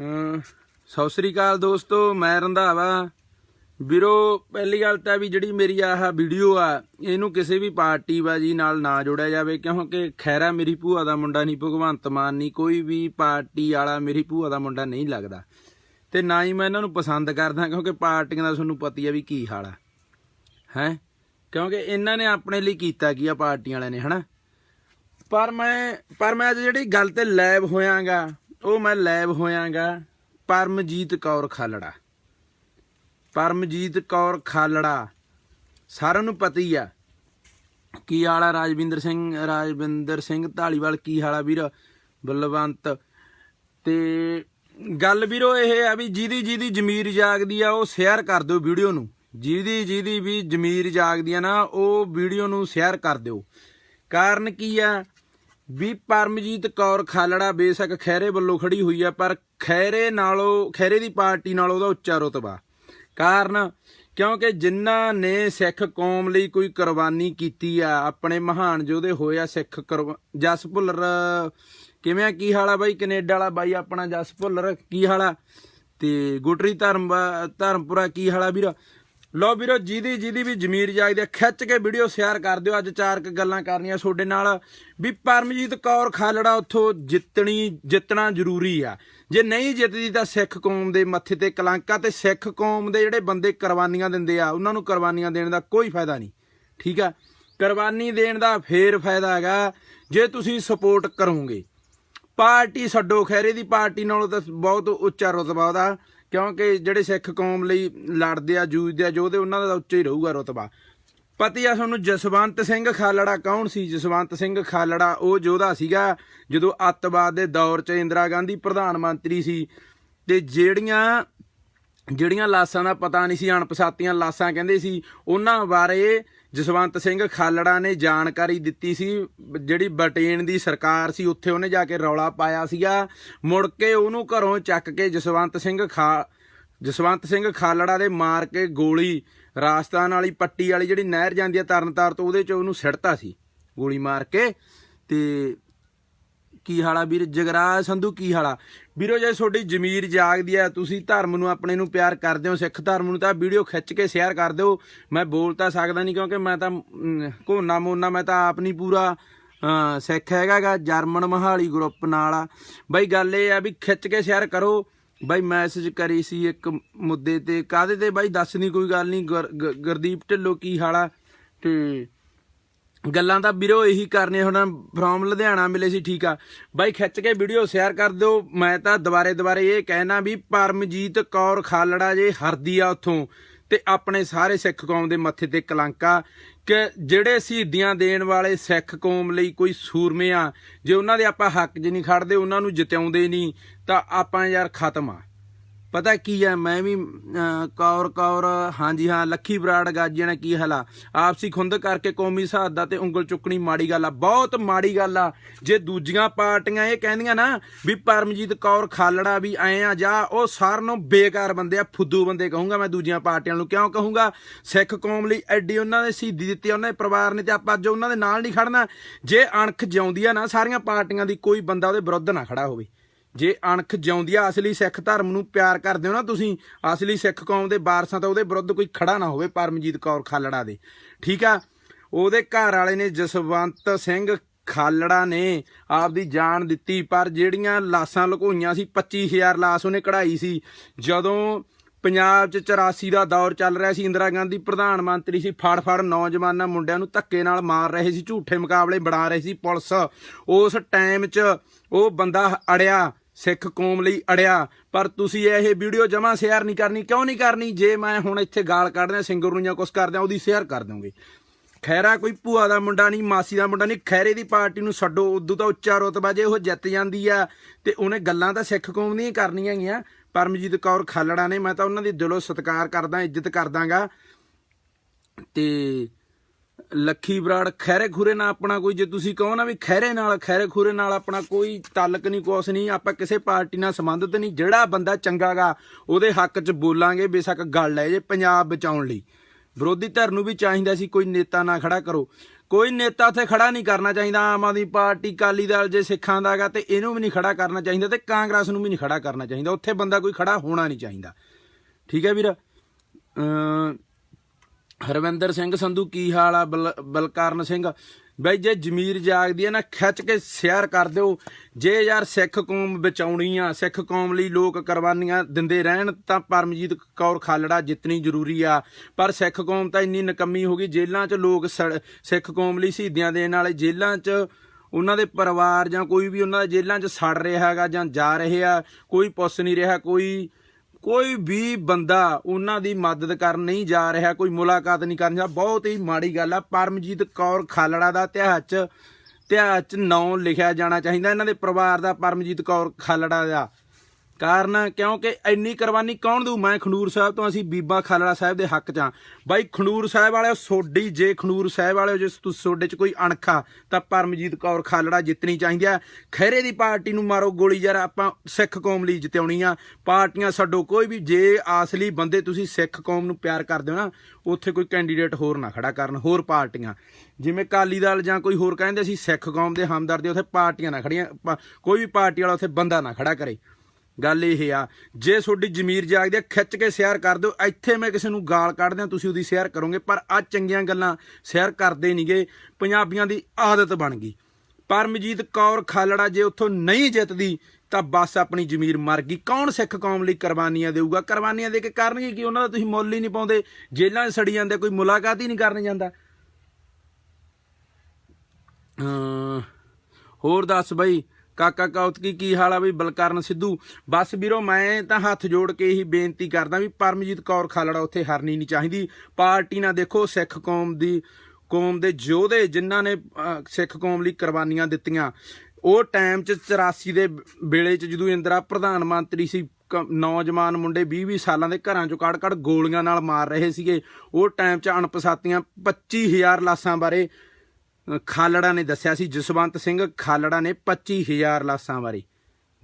ਸਤਿ ਸ੍ਰੀ ਅਕਾਲ ਦੋਸਤੋ, ਮੈਂ ਰੰਧਾਵਾ। ਵੀਰੋ, ਪਹਿਲੀ ਗੱਲ ਤਾਂ ਵੀ ਜਿਹੜੀ ਮੇਰੀ ਆਹ ਵੀਡੀਓ ਆ, ਇਹਨੂੰ ਕਿਸੇ ਵੀ ਪਾਰਟੀ ਬਾਜੀ ਨਾਲ ਨਾ ਜੋੜਿਆ ਜਾਵੇ, ਕਿਉਂਕਿ ਖੈਰਾ ਮੇਰੀ ਭੂਆ ਦਾ ਮੁੰਡਾ ਨਹੀਂ, ਭਗਵੰਤ ਮਾਨ ਨਹੀਂ, ਕੋਈ ਵੀ ਪਾਰਟੀ ਵਾਲਾ ਮੇਰੀ ਭੂਆ ਦਾ ਮੁੰਡਾ ਨਹੀਂ ਲੱਗਦਾ। ਤੇ ਨਾ ਹੀ ਮੈਂ ਇਹਨਾਂ ਨੂੰ ਪਸੰਦ ਕਰਦਾ, ਕਿਉਂਕਿ ਪਾਰਟੀਆਂ ਦਾ ਤੁਹਾਨੂੰ ਪਤਾ ਹੀ ਆ ਵੀ ਕੀ ਹਾਲ ਆ। ਹੈ? ਕਿਉਂਕਿ ਇਹਨਾਂ ਨੇ ਆਪਣੇ ਲਈ ਕੀਤਾ ਕੀ ਆ, ਪਾਰਟੀਆਂ ਵਾਲਿਆਂ ਨੇ, ਹਨਾ? ਪਰ ਮੈਂ ਪਰ ਮੈਂ ਅੱਜ ਜਿਹੜੀ ਗੱਲ ਤੇ ਲਾਈਵ ਹੋਇਆਗਾ ਉਹ ਮੈਂ ਲਾਈਵ ਹੋਇਆਗਾ, ਪਰਮਜੀਤ ਕੌਰ ਖਾਲੜਾ। ਪਰਮਜੀਤ ਕੌਰ ਖਾਲੜਾ, ਸਾਰਿਆਂ ਨੂੰ ਪਤਾ ਹੀ ਆ। ਕੀ ਆਲਾ ਰਾਜਵਿੰਦਰ ਸਿੰਘ ਰਾਜਵਿੰਦਰ ਸਿੰਘ ਢਾਲੀਵਾਲ ਕੀ ਹਾਲਾ ਵੀਰ? ਬਲਵੰਤ। ਤੇ ਗੱਲ ਵੀਰੋ ਇਹ ਆ ਵੀ ਜਿਹਦੀ ਜਿਹਦੀ ਜ਼ਮੀਰ ਜਾਗਦੀ ਆ, ਉਹ ਸ਼ੇਅਰ ਕਰ ਦਿਓ ਵੀਡੀਓ ਨੂੰ। ਜਿਹਦੀ ਜਿਹਦੀ ਵੀ ਜ਼ਮੀਰ ਜਾਗਦੀ ਆ ਨਾ, ਉਹ ਵੀਡੀਓ ਨੂੰ ਸ਼ੇਅਰ ਕਰ ਦਿਓ। ਕਾਰਨ ਕੀ ਆ? ਵੀ ਪਰਮਜੀਤ ਕੌਰ ਖਾਲੜਾ ਬੇਸ਼ੱਕ ਖੈਰੇ ਵੱਲੋਂ ਖੜੀ ਹੋਈ ਆ, ਪਰ ਖੈਰੇ ਨਾਲੋਂ ਖੈਰੇ ਦੀ ਪਾਰਟੀ ਨਾਲੋਂ ਉਹਦਾ ਉੱਚਾ ਰੁਤਬਾ। ਕਾਰਨ ਕਿਉਂਕਿ ਜਿਨ੍ਹਾਂ ਨੇ ਸਿੱਖ ਕੌਮ ਲਈ ਕੋਈ ਕੁਰਬਾਨੀ ਕੀਤੀ ਆ, ਆਪਣੇ ਮਹਾਨ ਯੋਧੇ ਹੋਏ ਆ ਸਿੱਖ ਕੁਰਬਾ- ਜਸ ਭੁੱਲਰ, ਕਿਵੇਂ ਆ, ਕੀ ਹਾਲਾ ਬਾਈ? ਕੈਨੇਡਾ ਵਾਲਾ ਬਾਈ ਆਪਣਾ ਜਸ ਭੁੱਲਰ, ਕੀ ਹਾਲਾ ਆ? ਤੇ ਗੁਟਰੀ ਧਰਮ, ਧਰਮਪੁਰਾ, ਕੀ ਹਾਲਾ ਆ ਵੀਰ? ਲੋ ਵੀਰੋ, ਜਿਹਦੀ ਜਿਹਦੀ ਵੀ ਜ਼ਮੀਰ ਜਾਗਦੀ ਆ, ਖਿੱਚ ਕੇ ਵੀਡੀਓ ਸ਼ੇਅਰ ਕਰ ਦਿਓ। ਅੱਜ ਚਾਰ ਕ ਗੱਲਾਂ ਕਰਨੀਆਂ ਤੁਹਾਡੇ ਨਾਲ। ਵੀ ਪਰਮਜੀਤ ਕੌਰ ਖਾਲੜਾ ਉੱਥੋਂ ਜਿੱਤਣੀ, ਜਿੱਤਣਾ ਜ਼ਰੂਰੀ ਆ। ਜੇ ਨਹੀਂ ਜਿੱਤਦੀ ਤਾਂ ਸਿੱਖ ਕੌਮ ਦੇ ਮੱਥੇ ਤੇ ਕਲੰਕਾ ਤੇ ਸਿੱਖ ਕੌਮ ਦੇ ਜਿਹੜੇ ਬੰਦੇ ਕੁਰਬਾਨੀਆਂ ਦਿੰਦੇ ਆ, ਉਹਨਾਂ ਨੂੰ ਕੁਰਬਾਨੀਆਂ ਦੇਣ ਦਾ ਕੋਈ ਫਾਇਦਾ ਨਹੀਂ। ਠੀਕ ਆ? ਕੁਰਬਾਨੀ ਦੇਣ ਦਾ ਫੇਰ ਫਾਇਦਾ ਹੈਗਾ, ਜੇ ਤੁਸੀਂ ਸਪੋਰਟ ਕਰੋਗੇ। ਪਾਰਟੀ ਛੱਡੋ ਖੈਰੇ ਦੀ ਪਾਰਟੀ ਨਾਲੋਂ ਤਾਂ ਬਹੁਤ ਉੱਚਾ ਰੁਤਬਾ ਉਹਦਾ। ਕਿਉਂਕਿ ਜਿਹੜੇ ਸਿੱਖ ਕੌਮ ਲਈ ਲੜਦੇ ਆ, ਜੂਝਦੇ ਆ ਯੋਧੇ ਉਹਨਾਂ ਦਾ ਉੱਚਾ ਹੀ ਰਹੂਗਾ ਰੁਤਬਾ। ਪਤੀ ਆ ਤੁਹਾਨੂੰ ਜਸਵੰਤ ਸਿੰਘ ਖਾਲੜਾ, ਕੌਣ ਸੀ ਜਸਵੰਤ ਸਿੰਘ ਖਾਲੜਾ? ਉਹ ਯੋਧਾ ਸੀਗਾ, ਜਦੋਂ ਅੱਤਵਾਦ ਦੇ ਦੌਰ 'ਚ ਇੰਦਰਾ ਗਾਂਧੀ ਪ੍ਰਧਾਨ ਮੰਤਰੀ ਸੀ। ਤੇ ਜਿਹੜੀਆਂ ਜਿਹੜੀਆਂ ਲਾਸ਼ਾਂ ਦਾ ਪਤਾ ਨਹੀਂ ਸੀ, ਅਣਪਛਾਤੀਆਂ ਲਾਸ਼ਾਂ ਕਹਿੰਦੇ ਸੀ, ਉਹਨਾਂ ਬਾਰੇ ਜਸਵੰਤ ਸਿੰਘ ਖਾਲੜਾ ਨੇ ਜਾਣਕਾਰੀ ਦਿੱਤੀ ਸੀ, ਜਿਹੜੀ ਬਟੇਨ ਦੀ ਸਰਕਾਰ ਸੀ, ਉੱਥੇ ਉਹਨੇ ਜਾ ਕੇ ਰੌਲਾ ਪਾਇਆ ਸੀਗਾ। ਮੁੜ ਕੇ ਉਹਨੂੰ ਘਰੋਂ ਚੱਕ ਕੇ ਜਸਵੰਤ ਸਿੰਘ ਖਾ, ਜਸਵੰਤ ਸਿੰਘ ਖਾਲੜਾ ਦੇ ਮਾਰ ਕੇ ਗੋਲੀ, ਰਾਜਸਥਾਨ ਵਾਲੀ ਪੱਟੀ ਵਾਲੀ ਜਿਹੜੀ ਨਹਿਰ ਜਾਂਦੀ ਹੈ ਤਰਨਤਾਰ ਤੋਂ, ਉਹਦੇ ਚ ਉਹਨੂੰ ਸਿੜਤਾ ਸੀ। ਗੋਲੀ ਮਾਰ ਕੇ ਤੇ ਕੀ ਹਾਲਾ ਵੀਰ? ਜਗਰਾਜ ਸੰਧੂ ਕੀ ਹਾਲਾ? ਵੀਰੋ ਜੇ ਤੁਹਾਡੀ ਜ਼ਮੀਰ ਜਾਗਦੀ ਆ ਤੁਸੀਂ ਧਰਮ ਨੂੰ ਆਪਣੇ ਨੂੰ ਪਿਆਰ ਕਰਦੇ ਹੋ ਸਿੱਖ ਧਰਮ ਨੂੰ ਤਾਂ ਵੀਡੀਓ ਖਿੱਚ ਕੇ ਸ਼ੇਅਰ ਕਰ ਦਿਓ। ਮੈਂ ਬੋਲ ਤਾਂ ਸਕਦਾ ਨਹੀਂ ਕਿਉਂਕਿ ਮੈਂ ਤਾਂ ਅਮ, ਘੋਨਾ ਮੋਨਾ ਮੈਂ ਤਾਂ ਆਪ ਨਹੀਂ ਪੂਰਾ ਅ, ਸਿੱਖ ਹੈਗਾਗਾ ਜਰਮਨ ਮਹਾਲੀ ਗਰੁੱਪ ਨਾਲ ਆ। ਬਈ ਗੱਲ ਇਹ ਆ ਵੀ ਖਿੱਚ ਕੇ ਸ਼ੇਅਰ ਕਰੋ। ਬਾਈ ਮੈਸੇਜ ਕਰੀ ਸੀ ਇੱਕ ਮੁੱਦੇ ਤੇ ਕਾਦੇ ਤੇ? ਬਾਈ ਦੱਸ ਨਹੀਂ ਕੋਈ ਗੱਲ ਨਹੀਂ ਗੁਰਦੀਪ ਢਿੱਲੋਂ ਕੀ ਹਾਲਾ? ਤੇ ਗੱਲਾਂ ਤਾਂ ਵੀਰੋ ਇਹੀ ਕਰਨੇ ਹੁਣ ਫਰੋਮ ਲੁਧਿਆਣਾ ਮਿਲੇ ਸੀ, ਠੀਕ ਆ। ਬਾਈ, ਖਿੱਚ ਕੇ ਵੀਡੀਓ ਸ਼ੇਅਰ ਕਰ ਦਿਓ। ਮੈਂ ਤਾਂ ਦੁਬਾਰੇ ਦੁਬਾਰੇ ਇਹ ਕਹਿਣਾ ਵੀ ਪਰਮਜੀਤ ਕੌਰ ਖਾਲੜਾ ਜੇ ਹਰਦੀ ਆ ਉਥੋਂ ਤੇ ਆਪਣੇ ਸਾਰੇ ਸਿੱਖ ਕੌਮ ਦੇ ਮੱਥੇ ਤੇ ਕਲੰਕਾ ਕਿ ਜਿਹੜੇ ਸ਼ਹੀਦੀਆਂ ਦੇਣ ਵਾਲੇ ਸਿੱਖ ਕੌਮ ਲਈ ਕੋਈ ਸੂਰਮੇ ਆ, ਜੇ ਉਹਨਾਂ ਦੇ ਆਪਾਂ ਹੱਕ 'ਚ ਨਹੀਂ ਖੜਦੇ, ਉਹਨਾਂ ਨੂੰ ਜਿਤਾਉਂਦੇ ਨਹੀਂ, ਤਾਂ ਆਪਾਂ ਯਾਰ ਖਤਮ ਆ। ਪਤਾ ਕੀ ਹੈ ਮੈਂ ਵੀ ਕੌਰ ਕੌਰ, ਹਾਂਜੀ ਹਾਂ, ਲੱਖੀ ਬਰਾੜ ਗਾਜੀਆਂ ਨੇ ਕੀ ਹਲਾ। ਆਪਸੀ ਖੁੰਦ ਕਰਕੇ ਕੌਮੀ ਸਹਾਦਾ ਤੇ ਉਂਗਲ ਚੁੱਕਣੀ ਮਾੜੀ ਗੱਲ ਆ, ਬਹੁਤ ਮਾੜੀ ਗੱਲ ਆ। ਜੇ ਦੂਜੀਆਂ ਪਾਰਟੀਆਂ ਇਹ ਕਹਿੰਦੀਆਂ ਨਾ ਵੀ ਪਰਮਜੀਤ ਕੌਰ ਖਾਲੜਾ ਵੀ ਐ ਆ, ਜਾ ਉਹ ਸਾਰ ਨੂੰ ਬੇਕਾਰ ਬੰਦੇ ਆ, ਫੁੱਦੂ ਬੰਦੇ ਕਹੂੰਗਾ ਮੈਂ ਦੂਜੀਆਂ ਪਾਰਟੀਆਂ ਨੂੰ। ਕਿਉਂ ਕਹੂੰਗਾ? ਸਿੱਖ ਕੌਮ ਲਈ ਐਡੀ ਉਹਨਾਂ ਨੇ ਸ਼ਹੀਦੀ ਦਿੱਤੀ ਉਹਨਾਂ ਦੇ ਪਰਿਵਾਰ ਨੇ ਤੇ ਆਪਾਂ ਅੱਜ ਉਹਨਾਂ ਦੇ ਨਾਲ ਨਹੀਂ ਖੜਨਾ। ਜੇ ਅਣਖ ਜਿਉਂਦੀ ਆ ਨਾ, ਸਾਰੀਆਂ ਪਾਰਟੀਆਂ ਦੀ ਕੋਈ ਬੰਦਾ ਉਹਦੇ ਵਿਰੁੱਧ ਨਾ ਖੜਾ ਹੋਵੇ। ਜੇ ਅਣਖ ਜਿਉਂਦੀ ਅਸਲੀ ਸਿੱਖ ਧਰਮ ਨੂੰ ਪਿਆਰ ਕਰਦੇ ਹੋ ਨਾ ਤੁਸੀਂ, ਅਸਲੀ ਸਿੱਖ ਕੌਮ ਦੇ ਵਾਰਸਾਂ ਤਾਂ ਉਹਦੇ ਵਿਰੁੱਧ ਕੋਈ ਖੜਾ ਨਾ ਹੋਵੇ ਪਰਮਜੀਤ ਕੌਰ ਖਾਲੜਾ ਦੇ। ਠੀਕ ਆ? ਉਹਦੇ ਘਰ ਵਾਲੇ ਨੇ ਜਸਵੰਤ ਸਿੰਘ ਖਾਲੜਾ ਨੇ ਆਪਦੀ ਜਾਨ ਦਿੱਤੀ, ਪਰ ਜਿਹੜੀਆਂ ਲਾਸ਼ਾਂ ਲੁਕੋਈਆਂ ਸੀ 25000 ਲਾਸ਼ ਉਹਨੇ ਕਢਾਈ ਸੀ। ਜਦੋਂ ਪੰਜਾਬ 'ਚ 84 ਦਾ ਦੌਰ ਚੱਲ ਰਿਹਾ ਸੀ, ਇੰਦਰਾ ਗਾਂਧੀ ਪ੍ਰਧਾਨ ਮੰਤਰੀ ਸੀ, ਫੜ ਫੜ ਨੌਜਵਾਨਾਂ ਮੁੰਡਿਆਂ ਨੂੰ ਧੱਕੇ ਨਾਲ ਮਾਰ ਰਹੇ ਸੀ, ਝੂਠੇ ਮੁਕਾਬਲੇ ਬਣਾ ਰਹੇ ਸੀ ਪੁਲਿਸ। ਉਸ ਟਾਈਮ 'ਚ ਉਹ ਬੰਦਾ ਅੜਿਆ ਸਿੱਖ ਕੌਮ ਲਈ ਅੜਿਆ। ਪਰ ਤੁਸੀਂ ਇਹ ਵੀਡੀਓ ਜਮਾ ਸ਼ੇਅਰ ਨਹੀਂ ਕਰਨੀ, ਕਿਉਂ ਨਹੀਂ ਕਰਨੀ? ਜੇ ਮੈਂ ਹੁਣ ਇੱਥੇ ਗਾਲ ਕੱਢਦਾ ਸਿੰਗਰ ਨੂੰ ਜਾਂ ਕੁਝ ਕਰਦਾ ਉਹਦੀ ਸ਼ੇਅਰ ਕਰ ਦੋਗੇ ਖੈਰਾ ਕੋਈ ਭੂਆ ਦਾ ਮੁੰਡਾ ਨਹੀਂ, ਮਾਸੀ ਦਾ ਮੁੰਡਾ ਨਹੀਂ, ਖੈਰੇ ਦੀ ਪਾਰਟੀ ਨੂੰ ਛੱਡੋ, ਉਦੋਂ ਤਾਂ ਉੱਚਾ ਰੁਤਬਾ ਜੇ ਉਹ ਜਿੱਤ ਜਾਂਦੀ ਆ, ਤੇ ਉਹਨੇ ਗੱਲਾਂ ਤਾਂ ਸਿੱਖ ਕੌਮ ਦੀਆਂ ਕਰਨੀਆਂ ਹੈਗੀਆਂ ਪਰਮਜੀਤ ਕੌਰ ਖਾਲੜਾ ਨੇ, ਮੈਂ ਤਾਂ ਉਹਨਾਂ ਦੀ ਦਿਲੋਂ ਸਤਿਕਾਰ ਕਰਦਾ, ਇੱਜ਼ਤ ਕਰਦਾਗਾ। ਤੇ ਲੱਖੀ ਬਰਾੜ ਖੈਰੇ ਖੁਰੇ ਨਾਲ ਆਪਣਾ ਕੋਈ, ਜੇ ਤੁਸੀਂ ਕਹੋ ਨਾ ਵੀ ਖੈਰੇ ਨਾਲ ਖੈਰੇ ਖੁਰੇ ਨਾਲ ਆਪਣਾ ਕੋਈ ਤਾਲਕ ਨਹੀਂ ਕੋਸ ਨਹੀਂ, ਆਪਾਂ ਕਿਸੇ ਪਾਰਟੀ ਨਾਲ ਸੰਬੰਧਿਤ ਨਹੀਂ, ਜਿਹੜਾ ਬੰਦਾ ਚੰਗਾਗਾ, ਉਹਦੇ ਹੱਕ 'ਚ ਬੋਲਾਂਗੇ, ਬੇਸ਼ੱਕ ਗੱਲ ਹੈ ਜੇ ਪੰਜਾਬ ਬਚਾਉਣ ਲਈ। ਵਿਰੋਧੀ ਧਿਰ ਨੂੰ ਵੀ ਚਾਹੀਦਾ ਸੀ ਕੋਈ ਨੇਤਾ ਨਾ ਖੜਾ ਕਰੋ। ਕੋਈ ਨੇਤਾ ਉੱਥੇ ਖੜਾ ਨਹੀਂ ਕਰਨਾ ਚਾਹੀਦਾ, ਆਮ ਆਦਮੀ ਪਾਰਟੀ ਕਾਲੀ ਦਲ ਜੇ ਸਿੱਖਾਂ ਦਾਗਾ ਤੇ ਇਹਨੂੰ ਵੀ ਨਹੀਂ ਖੜਾ ਕਰਨਾ ਚਾਹੀਦਾ ਤੇ ਕਾਂਗਰਸ ਨੂੰ ਵੀ ਨਹੀਂ ਖੜਾ ਕਰਨਾ ਚਾਹੀਦਾ। ਉੱਥੇ ਬੰਦਾ ਕੋਈ ਖੜਾ ਹੋਣਾ ਨਹੀਂ ਚਾਹੀਦਾ। ਠੀਕ ਹੈ ਵੀਰ? ਹਰਵਿੰਦਰ ਸਿੰਘ ਸੰਧੂ, ਕੀ ਹਾਲ ਆ? ਬਲ- ਬਲਕਰਨ ਸਿੰਘ। ਬਈ, ਜੇ ਜ਼ਮੀਰ ਜਾਗਦੀ ਹੈ ਨਾ, ਖਿੱਚ ਕੇ ਸ਼ੇਅਰ ਕਰ ਦਿਓ। ਜੇ ਯਾਰ ਸਿੱਖ ਕੌਮ ਬਚਾਉਣੀ ਆ, ਸਿੱਖ ਕੌਮ ਲਈ ਲੋਕ ਕੁਰਬਾਨੀਆਂ ਦਿੰਦੇ ਰਹਿਣ, ਤਾਂ ਪਰਮਜੀਤ ਕੌਰ ਖਾਲੜਾ ਜਿੱਤਣੀ ਜ਼ਰੂਰੀ ਆ। ਪਰ ਸਿੱਖ ਕੌਮ ਤਾਂ ਇੰਨੀ ਨਕਮੀ ਹੋ ਗਈ, ਜੇਲ੍ਹਾਂ 'ਚ ਲੋਕ ਸੜ- ਸਿੱਖ ਕੌਮ ਲਈ ਸ਼ਹੀਦੀਆਂ ਦੇਣ ਵਾਲੇ ਜੇਲ੍ਹਾਂ 'ਚ ਉਹਨਾਂ ਦੇ ਪਰਿਵਾਰ ਜਾਂ ਕੋਈ ਵੀ ਉਹਨਾਂ ਦੇ ਜੇਲ੍ਹਾਂ 'ਚ ਸੜ ਰਿਹਾ ਹੈਗਾ ਜਾਂ ਜਾ ਰਹੇ ਆ, ਕੋਈ ਪੁੱਛ ਨਹੀਂ ਰਿਹਾ, ਕੋਈ ਕੋਈ ਵੀ ਬੰਦਾ ਉਹਨਾਂ ਦੀ ਮਦਦ ਕਰਨ ਨਹੀਂ ਜਾ ਰਿਹਾ, ਕੋਈ ਮੁਲਾਕਾਤ ਨਹੀਂ ਕਰਨ ਜਾ ਬਹੁਤ ਹੀ ਮਾੜੀ ਗੱਲ ਆ। ਪਰਮਜੀਤ ਕੌਰ ਖਾਲੜਾ ਦਾ ਇਤਿਹਾਸ 'ਚ ਇਤਿਹਾਸ 'ਚ ਨਾਂ ਲਿਖਿਆ ਜਾਣਾ ਚਾਹੀਦਾ। ਇਹਨਾਂ ਦੇ ਪਰਿਵਾਰ ਦਾ ਪਰਮਜੀਤ ਕੌਰ ਖਾਲੜਾ ਦਾ। ਕਾਰਨ ਕਿਉਂਕਿ ਇੰਨੀ ਕੁਰਬਾਨੀ ਕੌਣ ਦੂ ਮੈਂ ਖੰਡੂਰ ਸਾਹਿਬ ਤੋਂ, ਅਸੀਂ ਬੀਬਾ ਖਾਲੜਾ ਸਾਹਿਬ ਦੇ ਹੱਕ 'ਚ ਆ ਬਾਈ, ਖੰਡੂਰ ਸਾਹਿਬ ਵਾਲਿਓ ਸੋਡੀ ਜੇ ਖੰਡੂਰ ਸਾਹਿਬ ਵਾਲਿਓ, ਜੇ ਤੁਸੀਂ ਸੋਡੇ 'ਚ ਕੋਈ ਅਣਖਾ ਤਾਂ ਪਰਮਜੀਤ ਕੌਰ ਖਾਲੜਾ ਜਿੱਤਣੀ ਚਾਹੀਦੀ ਆ। ਖੈਰੇ ਦੀ ਪਾਰਟੀ ਨੂੰ ਮਾਰੋ ਗੋਲੀ ਯਾਰ, ਆਪਾਂ ਸਿੱਖ ਕੌਮ ਲਈ ਜਿਤਾਉਣੀ ਆ। ਪਾਰਟੀਆਂ ਛੱਡੋ, ਕੋਈ ਵੀ ਜੇ ਆਸਲੀ ਬੰਦੇ ਤੁਸੀਂ ਸਿੱਖ ਕੌਮ ਨੂੰ ਪਿਆਰ ਕਰਦੇ ਹੋ ਨਾ, ਉੱਥੇ ਕੋਈ ਕੈਂਡੀਡੇਟ ਹੋਰ ਨਾ ਖੜਾ ਕਰਨ, ਹੋਰ ਪਾਰਟੀਆਂ। ਜਿਵੇਂ ਕਾਲੀ ਦਲ ਜਾਂ ਕੋਈ ਹੋਰ ਕਹਿੰਦੇ, ਅਸੀਂ ਸਿੱਖ ਕੌਮ ਦੇ ਹਮਦਰਦ, ਉੱਥੇ ਪਾਰਟੀਆਂ ਨਾ ਖੜੀਆਂ ਕੋਈ ਵੀ ਪਾਰਟੀ ਵਾਲਾ ਉੱਥੇ ਬੰਦਾ ਨਾ ਖੜਾ ਕਰੇ। ਗੱਲ ਇਹ ਆ, ਜੇ ਤੁਹਾਡੀ ਜ਼ਮੀਰ ਜਾਗਦੀ ਆ ਖਿੱਚ ਕੇ ਸ਼ੇਅਰ ਕਰ ਦਿਓ, ਇੱਥੇ ਮੈਂ ਕਿਸੇ ਨੂੰ ਗਾਲ ਕੱਢ ਦਿਆਂ, ਤੁਸੀਂ ਉਹਦੀ ਸ਼ੇਅਰ ਕਰੋਗੇ, ਪਰ ਆ ਚੰਗੀਆਂ ਗੱਲਾਂ ਸ਼ੇਅਰ ਕਰਦੇ ਨਹੀਂਗੇ ਪੰਜਾਬੀਆਂ ਦੀ ਆਦਤ ਬਣ ਗਈ। ਪਰਮਜੀਤ ਕੌਰ ਖਾਲੜਾ ਜੇ ਉੱਥੋਂ ਨਹੀਂ ਜਿੱਤਦੀ, ਤਾਂ ਬਸ ਆਪਣੀ ਜ਼ਮੀਰ ਮਰ ਗਈ। ਕੌਣ ਸਿੱਖ ਕੌਮ ਲਈ ਕੁਰਬਾਨੀਆਂ ਦੇਊਗਾ? ਕੁਰਬਾਨੀਆਂ ਦੇ ਕੇ ਕਰਨਗੇ ਕਿ ਉਹਨਾਂ ਦਾ ਤੁਸੀਂ ਮੁੱਲ ਹੀ ਨਹੀਂ ਪਾਉਂਦੇ, ਜੇਲ੍ਹਾਂ 'ਚ ਸੜੀ ਜਾਂਦੇ, ਕੋਈ ਮੁਲਾਕਾਤ ਹੀ ਨਹੀਂ ਕਰਨ ਜਾਂਦਾ। ਹੋਰ ਦੱਸ ਬਈ ਕਾਕਾ ਕੌਤਕੀ, ਕੀ ਹਾਲ ਆ ਬਈ ਬਲਕਰਨ ਸਿੱਧੂ? ਬਸ ਵੀਰੋ, ਮੈਂ ਤਾਂ ਹੱਥ ਜੋੜ ਕੇ ਇਹੀ ਬੇਨਤੀ ਕਰਦਾ ਵੀ ਪਰਮਜੀਤ ਕੌਰ ਖਾਲੜਾ ਉੱਥੇ ਹਰਨੀ ਨਹੀਂ ਚਾਹੀਦੀ। ਪਾਰਟੀ ਨਾਲ ਦੇਖੋ, ਸਿੱਖ ਕੌਮ ਦੀ, ਕੌਮ ਦੇ ਯੋਧੇ ਜਿਨ੍ਹਾਂ ਨੇ ਸਿੱਖ ਕੌਮ ਲਈ ਕੁਰਬਾਨੀਆਂ ਦਿੱਤੀਆਂ। ਉਹ ਟਾਈਮ 'ਚ 84 ਦੇ ਵੇਲੇ 'ਚ ਜਦੋਂ ਇੰਦਰਾ ਪ੍ਰਧਾਨ ਮੰਤਰੀ ਸੀ, ਕ- ਨੌਜਵਾਨ ਮੁੰਡੇ 20-20 ਸਾਲਾਂ ਦੇ ਘਰਾਂ 'ਚੋਂ ਕੱਢ-ਕੱਢ ਗੋਲੀਆਂ ਨਾਲ ਮਾਰ ਰਹੇ ਸੀਗੇ। ਉਹ ਟਾਈਮ 'ਚ ਅਣਪਛਾਤੀਆਂ 25000 ਲਾਸ਼ਾਂ ਬਾਰੇ ਖਾਲੜਾ ਨੇ ਦੱਸਿਆ ਸੀ ਜਸਵੰਤ ਸਿੰਘ ਖਾਲੜਾ ਨੇ 25000 ਲਾਸ਼ਾਂ ਬਾਰੇ।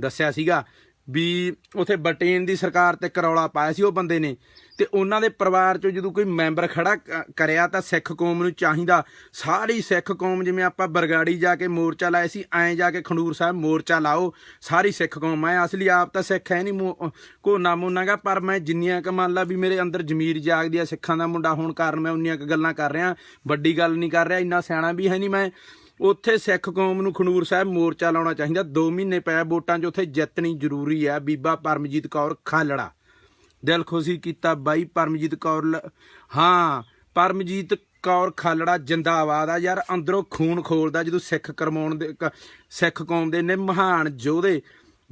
ਦੱਸਿਆ ਸੀਗਾ ਵੀ ਉਥੇ ਬਟੇਨ ਦੀ ਸਰਕਾਰ ਤੇ ਕਰੌਲਾ ਪਾਇਆ ਸੀ ਉਹ ਬੰਦੇ ਨੇ। ਤੇ ਉਹਨਾਂ ਦੇ ਪਰਿਵਾਰ ਚੋਂ ਜਦੋਂ ਕੋਈ ਮੈਂਬਰ ਖੜਾ ਕਰਿਆ ਤਾਂ ਸਿੱਖ ਕੌਮ ਨੂੰ ਚਾਹੀਦਾ। ਸਾਰੀ ਸਿੱਖ ਕੌਮ ਜਿਵੇਂ ਆਪਾਂ ਬਰਗਾੜੀ ਜਾ ਕੇ ਮੋਰਚਾ ਲਾਇਆ ਸੀ, ਐਂ ਜਾ ਕੇ ਖੰਡੂਰ ਸਾਹਿਬ ਮੋਰਚਾ ਲਾਓ, ਸਾਰੀ ਸਿੱਖ ਕੌਮ ਮੈਂ ਅਸਲੀ ਆਪ ਤਾਂ ਸਿੱਖ ਹੈ ਨਹੀਂ ਕੋ ਨਾ ਮੁੰਨਾਗਾ ਪਰ ਮੈਂ ਜਿੰਨੀਆਂ ਕ ਮੰਨ ਲਾ ਵੀ ਮੇਰੇ ਅੰਦਰ ਜ਼ਮੀਰ ਜਾਗਦੀ ਆ, ਸਿੱਖਾਂ ਦਾ ਮੁੰਡਾ ਹੋਣ ਕਾਰਨ ਮੈਂ ਉਨੀਆਂ ਕ ਗੱਲਾਂ ਕਰ ਰਿਹਾ। ਵੱਡੀ ਗੱਲ ਨਹੀਂ ਕਰ ਰਿਹਾ, ਇੰਨਾ ਸਿਆਣਾ ਵੀ ਹੈ ਨਹੀਂ ਮੈਂ। ਉੱਥੇ ਸਿੱਖ ਕੌਮ ਨੂੰ ਖਨੂਰ ਸਾਹਿਬ ਮੋਰਚਾ ਲਾਉਣਾ ਚਾਹੀਦਾ। 2 ਮਹੀਨੇ ਪਏ ਵੋਟਾਂ 'ਚ, ਉੱਥੇ ਜਿੱਤਣੀ ਜ਼ਰੂਰੀ ਹੈ ਬੀਬਾ ਪਰਮਜੀਤ ਕੌਰ ਖਾਲੜਾ। ਦਿਲ ਖੁਸ਼ੀ ਕੀਤਾ ਬਾਈ ਪਰਮਜੀਤ ਕੌਰ ਲ- ਹਾਂ, ਪਰਮਜੀਤ ਕੌਰ ਖਾਲੜਾ ਜਿੰਦਾਬਾਦ ਆ ਯਾਰ। ਅੰਦਰੋਂ ਖੂਨ ਖੋਲਦਾ ਜਦੋਂ ਸਿੱਖ ਕਰਮਾਉਣ ਦੇ ਕ- ਸਿੱਖ ਕੌਮ ਦੇ ਨੇ ਮਹਾਨ ਯੋਧੇ।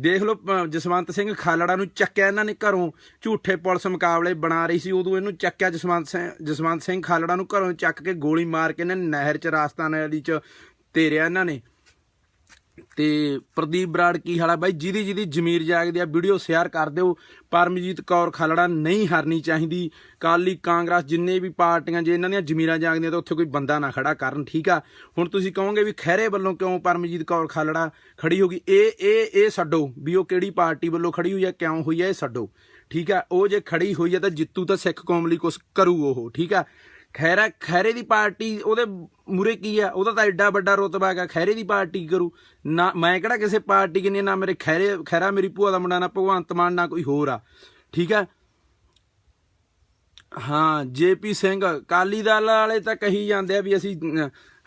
ਦੇਖ ਲਓ ਜਸਵੰਤ ਸਿੰਘ ਖਾਲੜਾ ਨੂੰ ਚੱਕਿਆ ਇਹਨਾਂ ਨੇ ਘਰੋਂ। ਝੂਠੇ ਪੁਲਿਸ ਮੁਕਾਬਲੇ ਬਣਾ ਰਹੀ ਸੀ, ਉਦੋਂ ਇਹਨੂੰ ਚੱਕਿਆ ਜਸਵੰਤ ਸਿੰਘ ਜਸਵੰਤ ਸਿੰਘ ਖਾਲੜਾ ਨੂੰ ਘਰੋਂ ਚੱਕ ਕੇ ਗੋਲੀ ਮਾਰ ਕੇ ਇਹਨੇ ਨਹਿਰ ਚ, ਰਾਜਸਥਾਨ ਵਾਲੀ ਚ ਤੇਰਿਆ ਇਹਨਾਂ ਨੇ। ਤੇ ਪ੍ਰਦੀਪ ਬਰਾੜ ਕੀ ਹਾਲਾ ਬਾਈ? ਜਿਹਦੀ ਜਿਹਦੀ ਜ਼ਮੀਰ ਜਾਗਦੀ ਆ, ਵੀਡੀਓ ਸ਼ੇਅਰ ਕਰ ਦਿਓ। ਪਰਮਜੀਤ ਕੌਰ ਖਾਲੜਾ ਨਹੀਂ ਹਾਰਨੀ ਚਾਹੀਦੀ। ਕਾਲੀ ਕਾਂਗਰਸ ਜਿੰਨੇ ਵੀ ਪਾਰਟੀਆਂ, ਜੇ ਇਹਨਾਂ ਦੀਆਂ ਜ਼ਮੀਰਾਂ ਜਾਗਦੀਆਂ ਤਾਂ ਉੱਥੇ ਕੋਈ ਬੰਦਾ ਨਾ ਖੜਾ ਕਰਨ, ਠੀਕ ਆ? ਹੁਣ ਤੁਸੀਂ ਕਹੋਗੇ ਵੀ ਖਹਿਰੇ ਵੱਲੋਂ ਕਿਉਂ ਪਰਮਜੀਤ ਕੌਰ ਖਾਲੜਾ ਖੜੀ ਹੋ ਗਈ? ਇਹ ਇਹ ਇਹ ਛੱਡੋ ਵੀ ਉਹ ਕਿਹੜੀ ਪਾਰਟੀ ਵੱਲੋਂ ਖੜੀ ਹੋਈ ਹੈ ਕਿਉਂ ਹੋਈ ਹੈ ਇਹ ਛੱਡੋ। ਠੀਕ ਆ? ਉਹ ਜੇ ਖੜੀ ਹੋਈ ਹੈ ਤਾਂ ਜਿੱਤੂ ਤਾਂ ਸਿੱਖ ਕੌਮ ਲਈ ਕੁਝ ਕਰੂ ਉਹ, ਠੀਕ ਆ? ਖੈਰਾ ਖੈਰੇ ਦੀ ਪਾਰਟੀ, ਉਹਦੇ ਮੂਰੇ ਕੀ ਆ? ਉਹਦਾ ਤਾਂ ਐਡਾ ਵੱਡਾ ਰੁਤਬਾ ਹੈਗਾ ਖੈਰੇ ਦੀ ਪਾਰਟੀ ਕਰੂ? ਨਾ, ਮੈਂ ਕਿਹੜਾ ਕਿਸੇ ਪਾਰਟੀ ਕਿਨੇ ਨਾ ਮੇਰੇ ਖੈਰੇ ਖੈਰਾ ਮੇਰੀ ਭੂਆ ਦਾ ਮੁੰਡਾ, ਨਾ ਭਗਵੰਤ ਮਾਨ, ਨਾ ਕੋਈ ਹੋਰ ਆ। ਠੀਕ ਆ? ਹਾਂ, ਜੇਪੀ ਸਿੰਘ ਕਾਲੀ ਦਲ ਵਾਲੇ ਤਾਂ ਕਹੀ ਜਾਂਦੇ ਆ ਵੀ ਅਸੀਂ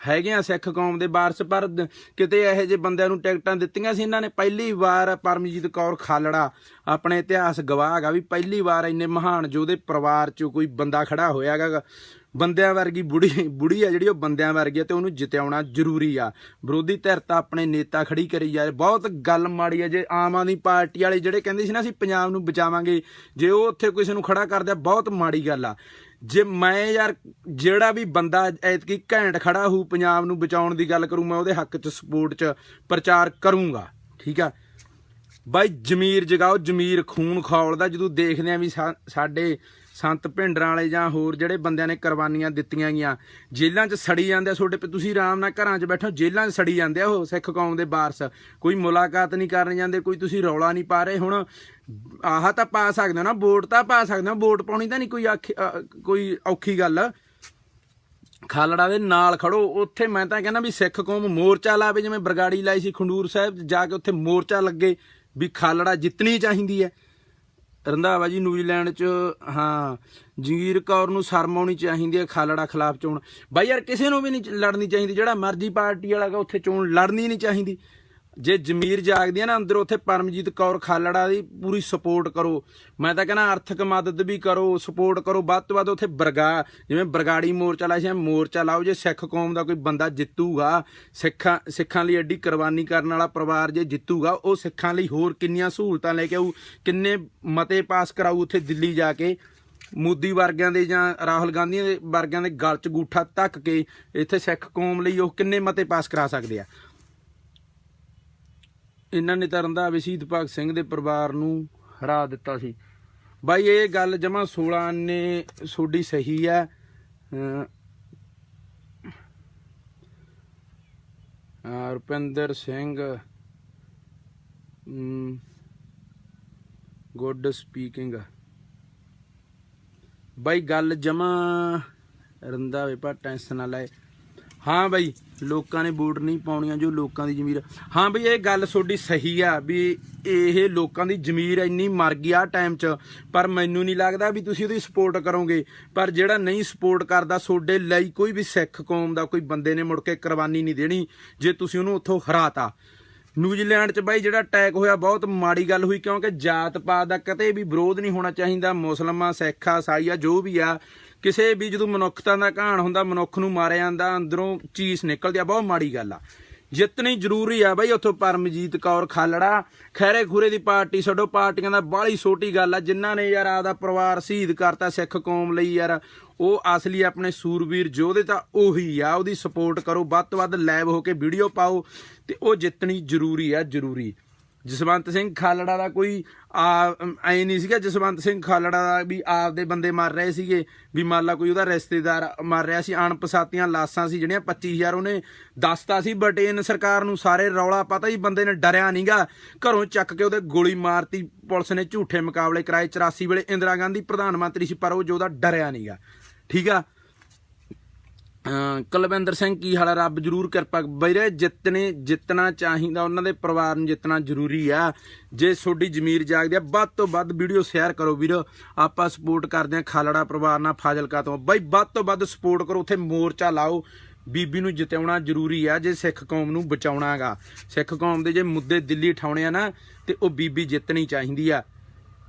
ਹੈਗੇ ਆ ਸਿੱਖ ਕੌਮ ਦੇ ਵਾਰਸ, ਪਰ ਕਿਤੇ ਇਹੋ ਜਿਹੇ ਬੰਦਿਆਂ ਨੂੰ ਟਿਕਟਾਂ ਦਿੱਤੀਆਂ ਸੀ ਇਹਨਾਂ ਨੇ, ਪਹਿਲੀ ਵਾਰ ਪਰਮਜੀਤ ਕੌਰ ਖਾਲੜਾ ਆਪਣੇ ਇਤਿਹਾਸ ਗਵਾਹ ਹੈਗਾ ਵੀ ਪਹਿਲੀ ਵਾਰ ਇੰਨੇ ਮਹਾਨ ਯੋਧੇ ਪਰਿਵਾਰ ਚੋਂ ਕੋਈ ਬੰਦਾ ਖੜਾ ਹੋਇਆ ਹੈਗਾ। ਬੰਦਿਆਂ ਵਰਗੀ ਬੁੜੀ ਬੁੜੀ ਆ ਜਿਹੜੀ ਉਹ ਬੰਦਿਆਂ ਵਰਗੀ ਆ ਤੇ ਉਹਨੂੰ ਜਿਤਾਉਣਾ ਜ਼ਰੂਰੀ ਆ। ਵਿਰੋਧੀ ਧਿਰ ਤਾਂ ਆਪਣੇ ਨੇਤਾ ਖੜੀ ਕਰੀ ਜਾਏ ਬਹੁਤ ਗੱਲ ਮਾੜੀ ਆ ਜੇ ਆਮ ਆਦਮੀ ਪਾਰਟੀ ਵਾਲੇ ਜਿਹੜੇ ਕਹਿੰਦੇ ਸੀ ਨਾ, ਅਸੀਂ ਪੰਜਾਬ ਨੂੰ ਬਚਾਵਾਂਗੇ, ਜੇ ਉਹ ਉੱਥੇ ਕਿਸੇ ਨੂੰ ਖੜਾ ਕਰਦੇ ਆ, ਬਹੁਤ ਮਾੜੀ ਗੱਲ ਆ। ਜੇ ਮੈਂ ਯਾਰ ਜਿਹੜਾ ਵੀ ਬੰਦਾ ਐਤਕੀ ਘੈਂਟ ਖੜਾ ਹੋਊ ਪੰਜਾਬ ਨੂੰ ਬਚਾਉਣ ਦੀ ਗੱਲ ਕਰੂ, ਮੈਂ ਉਹਦੇ ਹੱਕ 'ਚ, ਸਪੋਰਟ 'ਚ ਪ੍ਰਚਾਰ ਕਰੂੰਗਾ। ਠੀਕ ਆ? ਬਾਈ ਜ਼ਮੀਰ ਜਗਾਓ, ਜ਼ਮੀਰ ਖੂਨ ਖੌਲਦਾ। ਜਦੋਂ ਦੇਖਦੇ ਆ ਵੀ ਸਾਡੇ ਸੰਤ ਭਿੰਡਰਾਂ ਵਾਲੇ ਜਾਂ ਹੋਰ ਜਿਹੜੇ ਬੰਦਿਆਂ ਨੇ ਕੁਰਬਾਨੀਆਂ ਦਿੱਤੀਆਂ ਗਈਆਂ, ਜੇਲ੍ਹਾਂ 'ਚ ਸੜੀ ਜਾਂਦੇ ਆ ਤੁਹਾਡੇ, ਤੁਸੀਂ ਆਰਾਮ ਨਾਲ ਘਰਾਂ 'ਚ ਬੈਠੋ, ਜੇਲ੍ਹਾਂ 'ਚ ਸੜੀ ਜਾਂਦੇ ਆ ਉਹ ਸਿੱਖ ਕੌਮ ਦੇ ਵਾਰਸ ਕੋਈ ਮੁਲਾਕਾਤ ਨਹੀਂ ਕਰਨ ਜਾਂਦੇ, ਕੋਈ ਤੁਸੀਂ ਰੌਲਾ ਨਹੀਂ ਪਾ ਰਹੇ, ਹੁਣ ਆਹ ਤਾਂ ਪਾ ਸਕਦੇ ਹੋ ਨਾ, ਵੋਟ ਤਾਂ ਪਾ ਸਕਦੇ ਹੋ, ਵੋਟ ਪਾਉਣੀ ਤਾਂ ਨਹੀਂ ਕੋਈ ਆਖੀ- ਕੋਈ ਔਖੀ ਗੱਲ। ਖਾਲੜਾ ਦੇ ਨਾਲ ਖੜੋ, ਉੱਥੇ ਮੈਂ ਤਾਂ ਕਹਿੰਦਾ ਵੀ ਸਿੱਖ ਕੌਮ ਮੋਰਚਾ ਲਾਵੇ, ਜਿਵੇਂ ਬਰਗਾੜੀ ਲਾਈ ਸੀ ਖੰਡੂਰ ਸਾਹਿਬ, ਜਾ ਕੇ ਉੱਥੇ ਮੋਰਚਾ ਲੱਗੇ, ਵੀ ਖਾਲੜਾ ਜਿੱਤਣੀ ਚਾਹੀਦੀ ਹੈ। ਰੰਧਾਵਾ ਜੀ, ਨਿਊਜ਼ੀਲੈਂਡ ਚ, ਹਾਂ, ਜਗੀਰ ਕੌਰ ਨੂੰ ਸ਼ਰਮ ਆਉਣੀ ਚਾਹੀਦੀ ਹੈ, ਖਾਲੜਾ ਖਿਲਾਫ ਚੋਣ। ਬਾਈ ਯਾਰ, ਕਿਸੇ ਨੂੰ ਵੀ ਨਹੀਂ ਲੜਨੀ ਚਾਹੀਦੀ, ਜਿਹੜਾ ਮਰਜ਼ੀ ਪਾਰਟੀ ਵਾਲਾ ਗਾ ਉੱਥੇ ਚੋਣ ਲੜਨੀ ਨਹੀਂ ਚਾਹੀਦੀ। ਜੇ ਜ਼ਮੀਰ ਜਾਗਦੀ ਹੈ ਨਾ ਅੰਦਰ, ਉੱਥੇ ਪਰਮਜੀਤ ਕੌਰ ਖਾਲੜਾ ਦੀ ਪੂਰੀ ਸਪੋਰਟ ਕਰੋ। ਮੈਂ ਤਾਂ ਕਹਿੰਦਾ ਆਰਥਿਕ ਮਦਦ ਵੀ ਕਰੋ ਸਪੋਰਟ ਕਰੋ। ਵੱਧ ਤੋਂ ਵੱਧ ਉੱਥੇ ਬਰਗਾ, ਜਿਵੇਂ ਬਰਗਾੜੀ ਮੋਰਚਾ ਲਾਇਆ ਸੀ ਮੋਰਚਾ ਲਾਓ ਜੇ ਸਿੱਖ ਕੌਮ ਦਾ ਕੋਈ ਬੰਦਾ ਜਿੱਤੂਗਾ, ਸਿੱਖਾਂ ਸਿੱਖਾਂ ਲਈ ਐਡੀ ਕੁਰਬਾਨੀ ਕਰਨ ਵਾਲਾ ਪਰਿਵਾਰ ਜੇ ਜਿੱਤੂਗਾ, ਉਹ ਸਿੱਖਾਂ ਲਈ ਹੋਰ ਕਿੰਨੀਆਂ ਸਹੂਲਤਾਂ ਲੈ ਕੇ ਆਊ, ਕਿੰਨੇ ਮਤੇ ਪਾਸ ਕਰਾਊ ਉੱਥੇ ਦਿੱਲੀ ਜਾ ਕੇ। ਮੋਦੀ ਵਰਗਿਆਂ ਦੇ ਜਾਂ ਰਾਹੁਲ ਗਾਂਧੀ ਦੇ ਵਰਗਿਆਂ ਦੇ ਗਲ 'ਚ ਗੂਠਾ ਧੱਕ ਕੇ ਇੱਥੇ ਸਿੱਖ ਕੌਮ ਲਈ ਉਹ ਕਿੰਨੇ ਮਤੇ ਪਾਸ ਕਰਾ ਸਕਦੇ ਆ? ਇਹਨਾਂ ਨੇ ਤਾਂ ਰੰਧਾਵੇ ਸ਼ਹੀਦ ਭਗਤ ਸਿੰਘ ਦੇ ਪਰਿਵਾਰ ਨੂੰ ਹਰਾ ਦਿੱਤਾ ਸੀ। ਬਾਈ, ਇਹ ਗੱਲ ਜਮਾ 16 ਨੇ ਸੋਡੀ ਸਹੀ ਹੈ। ਰੁਪਿੰਦਰ ਸਿੰਘ ਗੁੱਡ ਸਪੀਕਿੰਗ ਬਾਈ, ਗੱਲ ਜਮਾ ਰੰਧਾਵੇ ਪਾ ਟੈਨਸ਼ਨ ਨਾ ਲੈ ਹਾਂ ਬਾਈ, ਲੋਕਾਂ ਨੇ ਵੋਟ ਨਹੀਂ ਪਾਉਣੀਆਂ ਜੋ ਲੋਕਾਂ ਦੀ ਜ਼ਮੀਰ ਹਾਂ ਬਈ, ਇਹ ਗੱਲ ਤੁਹਾਡੀ ਸਹੀ ਆ ਵੀ ਇਹ ਲੋਕਾਂ ਦੀ ਜ਼ਮੀਰ ਇੰਨੀ ਮਰ ਗਈ ਆ ਟਾਈਮ 'ਚ, ਪਰ ਮੈਨੂੰ ਨਹੀਂ ਲੱਗਦਾ ਵੀ ਤੁਸੀਂ ਉਹਦੀ ਸਪੋਰਟ ਕਰੋਗੇ। ਪਰ ਜਿਹੜਾ ਨਹੀਂ ਸਪੋਰਟ ਕਰਦਾ, ਤੁਹਾਡੇ ਲਈ ਕੋਈ ਵੀ ਸਿੱਖ ਕੌਮ ਦਾ ਕੋਈ ਬੰਦੇ ਨੇ ਮੁੜ ਕੇ ਕੁਰਬਾਨੀ ਨਹੀਂ ਦੇਣੀ, ਜੇ ਤੁਸੀਂ ਉਹਨੂੰ ਉੱਥੋਂ ਹਰਾਤਾ। ਨਿਊਜ਼ੀਲੈਂਡ 'ਚ ਬਾਈ ਜਿਹੜਾ ਅਟੈਕ ਹੋਇਆ, ਬਹੁਤ ਮਾੜੀ ਗੱਲ ਹੋਈ, ਕਿਉਂਕਿ ਜਾਤ ਪਾਤ ਦਾ ਕਦੇ ਵੀ ਵਿਰੋਧ ਨਹੀਂ ਹੋਣਾ ਚਾਹੀਦਾ। ਮੁਸਲਮਾਨ ਸਿੱਖ ਆ ਈਸਾਈ ਆ, ਜੋ ਵੀ ਆ ਕਿਸੇ ਵੀ ਜਦੋਂ ਮਨੁੱਖਤਾ ਦਾ ਘਾਣ ਹੁੰਦਾ, ਮਨੁੱਖ ਨੂੰ ਮਾਰਿਆ ਜਾਂਦਾ, ਅੰਦਰੋਂ ਚੀਸ ਨਿਕਲਦੀ ਆ, ਬਹੁਤ ਮਾੜੀ ਗੱਲ ਆ। ਜਿੱਤਣੀ ਜ਼ਰੂਰੀ ਆ ਬਾਈ ਉੱਥੋਂ ਪਰਮਜੀਤ ਕੌਰ ਖਾਲੜਾ ਖੈਰੇ ਖੂਰੇ ਦੀ ਪਾਰਟੀ ਛੱਡੋ, ਪਾਰਟੀਆਂ ਦਾ ਬਾਹਲੀ ਛੋਟੀ ਗੱਲ ਆ, ਜਿਨ੍ਹਾਂ ਨੇ ਯਾਰ ਆਪਦਾ ਪਰਿਵਾਰ ਸ਼ਹੀਦ ਕਰਤਾ ਸਿੱਖ ਕੌਮ ਲਈ ਯਾਰ, ਉਹ ਅਸਲੀ ਆਪਣੇ ਸੂਰਬੀਰ ਯੋਧੇ ਤਾਂ ਉਹੀ ਆ, ਉਹਦੀ ਸਪੋਰਟ ਕਰੋ, ਵੱਧ ਤੋਂ ਵੱਧ ਲਾਈਵ ਹੋ ਕੇ ਵੀਡੀਓ ਪਾਓ, ਤੇ ਉਹ ਜਿੱਤਣੀ ਜ਼ਰੂਰੀ ਆ, ਜ਼ਰੂਰੀ। ਜਸਵੰਤ ਸਿੰਘ ਖਾਲੜਾ ਦਾ ਕੋਈ ਐ ਨਹੀਂ ਸੀਗਾ, ਜਸਵੰਤ ਸਿੰਘ ਖਾਲੜਾ ਦਾ ਵੀ ਆਪਦੇ ਬੰਦੇ ਮਰ ਰਹੇ ਸੀਗੇ, ਵੀ ਮੰਨ ਲਾ ਕੋਈ ਉਹਦਾ ਰਿਸ਼ਤੇਦਾਰ ਮਰ ਰਿਹਾ ਸੀ ਅਣਪਸਾਤੀਆਂ ਲਾਸ਼ਾਂ ਸੀ ਜਿਹੜੀਆਂ 25000 ਉਹਨੇ ਦੱਸਤਾ ਸੀ ਬਟੇਨ ਸਰਕਾਰ ਨੂੰ ਸਾਰੇ ਰੌਲਾ ਪਤਾ ਹੀ ਬੰਦੇ ਨੇ ਡਰਿਆ ਨਹੀਂਗਾ ਘਰੋਂ ਚੱਕ ਕੇ ਉਹਦੇ ਗੋਲੀ ਮਾਰਤੀ, ਪੁਲਿਸ ਨੇ ਝੂਠੇ ਮੁਕਾਬਲੇ ਕਰਾਏ 84 ਵੇਲੇ ਇੰਦਰਾ ਗਾਂਧੀ ਪ੍ਰਧਾਨ ਮੰਤਰੀ ਸੀ, ਪਰ ਉਹ ਜੋ ਉਹਦਾ ਡਰਿਆ ਨਹੀਂਗਾ ਠੀਕ ਆ? ਕੁਲਵਿੰਦਰ ਸਿੰਘ ਕੀ ਹਾਲ ਆ? ਰੱਬ ਜਰੂਰ ਕਿਰਪਾ ਬਈਰੇ ਜਿੱਤਨੇ ਜਿੱਤਣਾ ਚਾਹੀਦਾ, ਉਹਨਾਂ ਦੇ ਪਰਿਵਾਰ ਨੂੰ ਜਿੱਤਣਾ ਜ਼ਰੂਰੀ ਆ। ਜੇ ਤੁਹਾਡੀ ਜ਼ਮੀਰ ਜਾਗਦੀ ਆ, ਵੱਧ ਤੋਂ ਵੱਧ ਵੀਡੀਓ ਸ਼ੇਅਰ ਕਰੋ ਵੀਰੋ। ਆਪਾਂ ਸਪੋਰਟ ਕਰਦੇ ਆ ਖਾਲੜਾ ਪਰਿਵਾਰ ਨਾਲ, ਫਾਜ਼ਿਲਕਾ ਤੋਂ। ਬਾਈ, ਵੱਧ ਤੋਂ ਵੱਧ ਸਪੋਰਟ ਕਰੋ, ਉੱਥੇ ਮੋਰਚਾ ਲਾਓ। ਬੀਬੀ ਨੂੰ ਜਿਤਾਉਣਾ ਜ਼ਰੂਰੀ ਆ, ਜੇ ਸਿੱਖ ਕੌਮ ਨੂੰ ਬਚਾਉਣਾਗਾ ਸਿੱਖ ਕੌਮ ਦੇ ਜੇ ਮੁੱਦੇ ਦਿੱਲੀ ਠਾਉਣੇ ਆ ਨਾ, ਤੇ ਉਹ ਬੀਬੀ ਜਿੱਤਣੀ ਚਾਹੀਦੀ ਆ।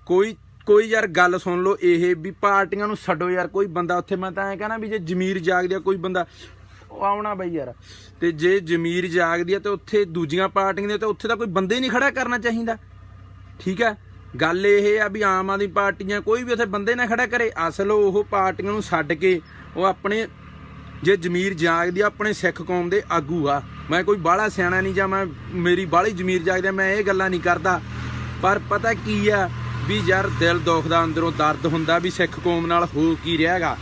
ਕੋਈ ਕੋਈ ਯਾਰ ਗੱਲ ਸੁਣ ਲਓ ਇਹ ਵੀ ਪਾਰਟੀਆਂ ਨੂੰ ਛੱਡੋ ਯਾਰ, ਕੋਈ ਬੰਦਾ ਉੱਥੇ ਮੈਂ ਤਾਂ ਐ ਕਹਣਾ ਵੀ ਜੇ ਜ਼ਮੀਰ ਜਾਗਦੀ ਆ, ਕੋਈ ਬੰਦਾ ਆਉਣਾ ਬਈ ਯਾਰ। ਤੇ ਜੇ ਜ਼ਮੀਰ ਜਾਗਦੀ ਆ ਤੇ ਉੱਥੇ ਦੂਜੀਆਂ ਪਾਰਟੀਆਂ ਦੇ ਤੇ ਉੱਥੇ ਤਾਂ ਕੋਈ ਬੰਦੇ ਨਹੀਂ ਖੜਾ ਕਰਨਾ ਚਾਹੀਦਾ। ਠੀਕ ਹੈ ਗੱਲ ਇਹ ਆ ਵੀ ਆਮ ਆਦਮੀ ਪਾਰਟੀਆਂ ਕੋਈ ਵੀ ਉੱਥੇ ਬੰਦੇ ਨਾ ਖੜਾ ਕਰੇ। ਅਸਲ ਉਹ ਪਾਰਟੀਆਂ ਨੂੰ ਛੱਡ ਕੇ ਉਹ ਆਪਣੇ ਜੇ ਜ਼ਮੀਰ ਜਾਗਦੀ ਆ, ਆਪਣੇ ਸਿੱਖ ਕੌਮ ਦੇ ਆਗੂ ਆ। ਮੈਂ ਕੋਈ ਬਾਹਲਾ ਸਿਆਣਾ ਨਹੀਂ ਜਾਂ ਮੈਂ ਮੇਰੀ ਬਾਹਲੀ ਜ਼ਮੀਰ ਜਾਗਦੀ ਮੈਂ ਇਹ ਗੱਲਾਂ ਨਹੀਂ ਕਰਦਾ। ਪਰ ਪਤਾ ਕੀ ਆ ਵੀ ਯਾਰ ਦਿਲ ਦੁਖਦਾ, ਅੰਦਰੋਂ ਦਰਦ ਹੁੰਦਾ ਵੀ ਸਿੱਖ ਕੌਮ ਨਾਲ ਹੋ ਕੀ ਰਿਹਾਗਾ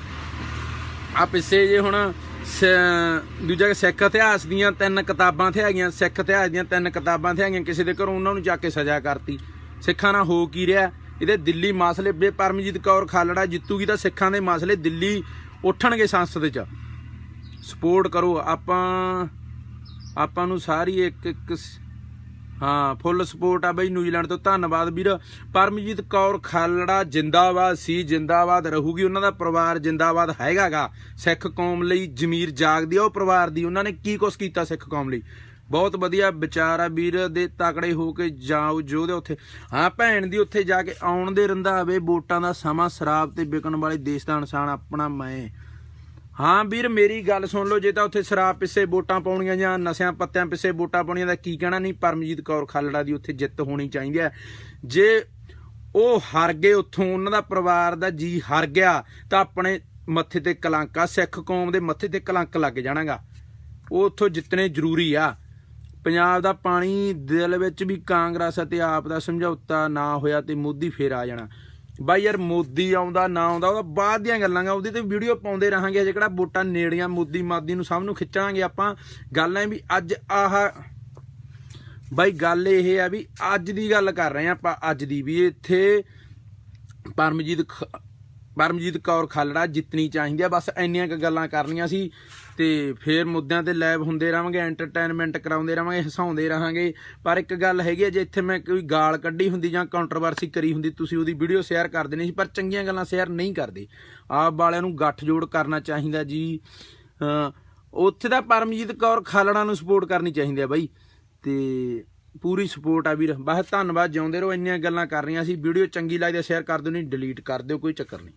ਆ ਪਿੱਛੇ ਜੇ ਹੁਣ ਸ- ਦੂਜਾ ਸਿੱਖ ਇਤਿਹਾਸ ਦੀਆਂ ਤਿੰਨ ਕਿਤਾਬਾਂ ਤੇ ਹੈਗੀਆਂ, ਸਿੱਖ ਇਤਿਹਾਸ ਦੀਆਂ ਤਿੰਨ ਕਿਤਾਬਾਂ ਤੇ ਹੈਗੀਆਂ, ਕਿਸੇ ਦੇ ਘਰੋਂ ਉਹਨਾਂ ਨੂੰ ਜਾ ਕੇ ਸਜ਼ਾ ਕਰਤੀ। ਸਿੱਖਾਂ ਨਾਲ ਹੋ ਕੀ ਰਿਹਾ? ਇਹਦੇ ਦਿੱਲੀ ਮਸਲੇ, ਬੇ ਪਰਮਜੀਤ ਕੌਰ ਖਾਲੜਾ ਜਿੱਤੂਗੀ ਤਾਂ ਸਿੱਖਾਂ ਦੇ ਮਸਲੇ ਦਿੱਲੀ ਉੱਠਣਗੇ ਸੰਸਦ 'ਚ। ਸਪੋਰਟ ਕਰੋ, ਆਪਾਂ ਆਪਾਂ ਨੂੰ ਸਾਰੀ ਇੱਕ ਇੱਕ ਹਾਂ ਫੁੱਲ ਸਪੋਰਟ ਆ ਬਈ ਨਿਊਜ਼ੀਲੈਂਡ ਤੋਂ। ਧੰਨਵਾਦ ਵੀਰ। ਪਰਮਜੀਤ ਕੌਰ ਖਾਲੜਾ ਜਿੰਦਾਬਾਦ ਸੀ, ਜਿੰਦਾਬਾਦ ਰਹੂਗੀ। ਉਹਨਾਂ ਦਾ ਪਰਿਵਾਰ ਜਿੰਦਾਬਾਦ ਹੈਗਾਗਾ। ਸਿੱਖ ਕੌਮ ਲਈ ਜ਼ਮੀਰ ਜਾਗਦੀ ਆ। ਉਹ ਪਰਿਵਾਰ ਦੀ ਉਹਨਾਂ ਨੇ ਕੀ ਕੁਛ ਕੀਤਾ ਸਿੱਖ ਕੌਮ ਲਈ? ਬਹੁਤ ਵਧੀਆ ਵਿਚਾਰ ਆ ਵੀਰ ਦੇ ਤਕੜੇ ਹੋ ਕੇ ਜਾਓ ਜੋ ਦੇ ਉੱਥੇ। ਹਾਂ, ਭੈਣ ਦੀ ਉੱਥੇ ਜਾ ਕੇ ਆਉਣ ਦੇ ਰੰਧਾਵੇ, ਵੋਟਾਂ ਦਾ ਸਮਾਂ ਸ਼ਰਾਬ ਤੇ ਵਿਕਣ ਵਾਲੇ ਦੇਸ਼ ਦਾ ਇਨਸਾਨ ਆਪਣਾ ਮੈਂ। ਹਾਂ ਵੀਰ, ਮੇਰੀ ਗੱਲ ਸੁਣ ਲਓ, ਜੇ ਤਾਂ ਉੱਥੇ ਸ਼ਰਾਬ ਪਿੱਛੇ ਵੋਟਾਂ ਪਾਉਣੀਆਂ ਜਾਂ ਨਸ਼ਿਆਂ ਪੱਤਿਆਂ ਪਿੱਛੇ ਵੋਟਾਂ ਪਾਉਣੀਆਂ ਦਾ ਕੀ ਕਹਿਣਾ? ਨਹੀਂ, ਪਰਮਜੀਤ ਕੌਰ ਖਾਲੜਾ ਦੀ ਉੱਥੇ ਜਿੱਤ ਹੋਣੀ ਚਾਹੀਦੀ ਹੈ। ਜੇ ਉਹ ਹਾਰ ਗਏ ਉੱਥੋਂ, ਉਹਨਾਂ ਦਾ ਪਰਿਵਾਰ ਦਾ ਜੀ ਹਾਰ ਗਿਆ, ਤਾਂ ਆਪਣੇ ਮੱਥੇ ਤੇ ਕਲੰਕ ਆ, ਸਿੱਖ ਕੌਮ ਦੇ ਮੱਥੇ ਤੇ ਕਲੰਕ ਲੱਗ ਜਾਣਾਗਾ। ਉਹ ਉੱਥੋਂ ਜਿੱਤਣੇ ਜ਼ਰੂਰੀ ਆ। ਪੰਜਾਬ ਦਾ ਪਾਣੀ ਦਿਲ ਵਿੱਚ ਵੀ ਕਾਂਗਰਸ ਅਤੇ ਆਪ ਦਾ ਸਮਝੌਤਾ ਨਾ ਹੋਇਆ ਤੇ ਮੋਦੀ ਫੇਰ ਆ ਜਾਣਾ। ਬਾਈ ਯਾਰ ਮੋਦੀ ਆਉਂਦਾ, ਨਾ ਆਉਂਦਾ, ਉਹਦਾ ਬਾਅਦ ਦੀਆਂ ਗੱਲਾਂ ਗਾ, ਉਹਦੀ ਤੇ ਵੀਡੀਓ ਪਾਉਂਦੇ ਰਹਾਂਗੇ, ਅਜੇ ਕਿਹੜਾ ਵੋਟਾਂ ਨੇੜੀਆਂ ਮੋਦੀ ਮਾਦੀ ਨੂੰ ਸਭ ਨੂੰ ਖਿੱਚਾਂਗੇ ਆਪਾਂ। ਗੱਲ ਐ ਵੀ ਅੱਜ ਆਹ ਬਾਈ ਗੱਲ ਇਹ ਆ ਵੀ ਅੱਜ ਦੀ ਗੱਲ ਕਰ ਰਹੇ ਆ ਆਪਾਂ, ਅੱਜ ਦੀ ਵੀ ਇੱਥੇ ਪਰਮਜੀਤ ਖ- ਪਰਮਜੀਤ ਕੌਰ ਖਾਲੜਾ ਜਿੱਤਣੀ ਚਾਹੀਦੀ ਆ। ਬਸ ਇੰਨੀਆਂ ਕੁ ਗੱਲਾਂ ਕਰਨੀਆਂ ਸੀ ਤੇ ਫੇਰ ਮੁੱਦਿਆਂ ਤੇ ਲਾਈਵ ਹੁੰਦੇ ਰਹਾਂਗੇ ਐਂਟਰਟੇਨਮੈਂਟ ਕਰਾਉਂਦੇ ਰਹਾਂਗੇ, ਹਸਾਉਂਦੇ ਰਹਾਂਗੇ। ਪਰ ਇੱਕ ਗੱਲ ਹੈਗੀ ਹੈ ਜੇ ਇੱਥੇ ਮੈਂ ਕੋਈ ਗਾਲ ਕੱਢੀ ਹੁੰਦੀ ਜਾਂ ਕੰਟਰੋਵਰਸੀ ਕਰੀ ਹੁੰਦੀ, ਤੁਸੀਂ ਉਹਦੀ ਵੀਡੀਓ ਸ਼ੇਅਰ ਕਰ ਦੇਣੀ ਸੀ, ਪਰ ਚੰਗੀਆਂ ਗੱਲਾਂ ਸ਼ੇਅਰ ਨਹੀਂ ਕਰਦੇ। ਆਪ ਵਾਲਿਆਂ ਨੂੰ ਗੱਠਜੋੜ ਕਰਨਾ ਚਾਹੀਦਾ ਜੀ। ਉੱਥੇ ਦਾ ਪਰਮਜੀਤ ਕੌਰ ਖਾਲੜਾ ਨੂੰ ਸਪੋਰਟ ਕਰਨੀ ਚਾਹੀਦੀ ਆ ਬਾਈ। ਤੇ ਪੂਰੀ ਸਪੋਰਟ ਆ ਵੀਰ। ਬਸ ਧੰਨਵਾਦ, ਜਿਉਂਦੇ ਰਹੋ, ਇੰਨੀਆਂ ਗੱਲਾਂ ਕਰ ਰਹੀਆਂ ਸੀ। ਵੀਡੀਓ ਚੰਗੀ ਲੱਗਦੀ ਸ਼ੇਅਰ ਕਰ ਦਿਓ, ਨਹੀਂ ਡਿਲੀਟ ਕਰ ਦਿਓ, ਕੋਈ ਚੱਕਰ ਨਹੀਂ।